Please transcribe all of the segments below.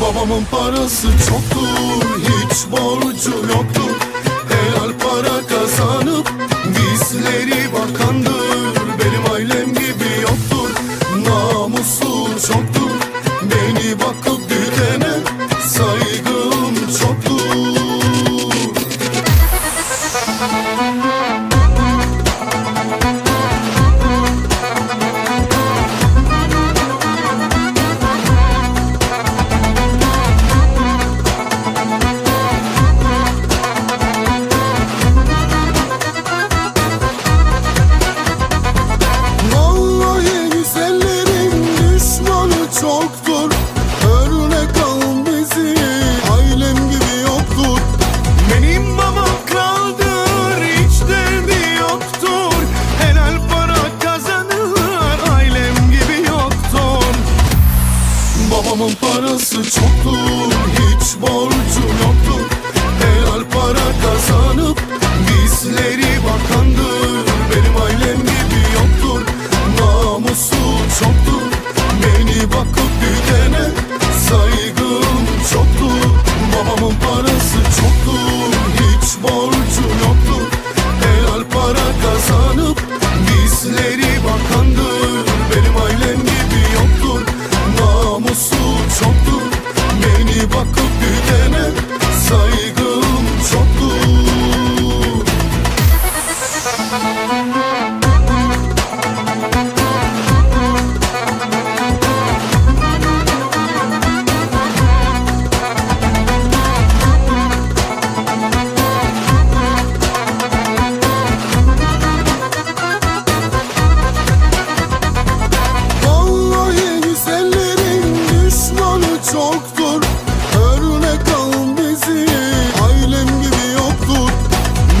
Babamın parası çoktur Hiç borcu yoktur. Helal para kazanır. Adamın parası çoktur Hiç borcu yoktur. Helal Ailem gibi yoktur.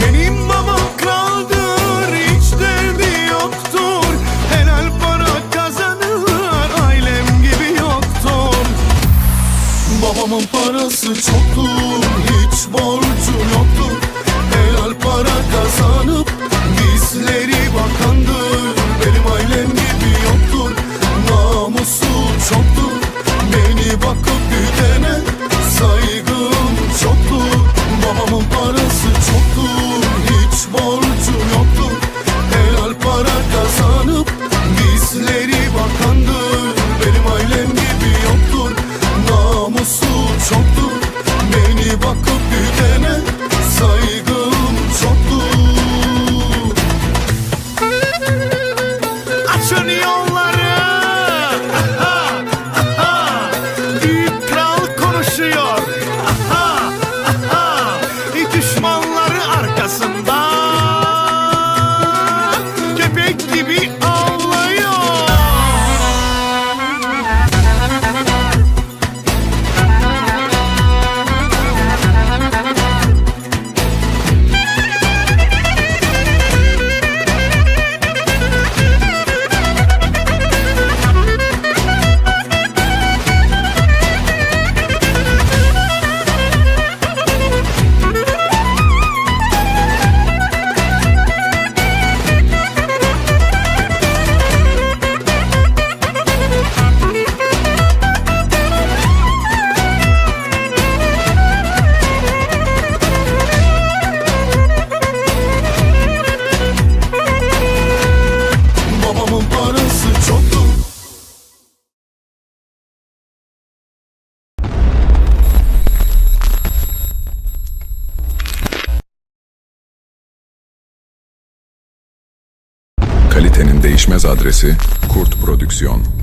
Benim babam kraldır Hiç derdi yoktur. Helal para kazanır Ailem gibi yoktur. Babamın parası çoktur Hiç borcu yoktur. Helal para kazanıp Bizleri Kalitenin değişmez adresi Kurt Prodüksiyon.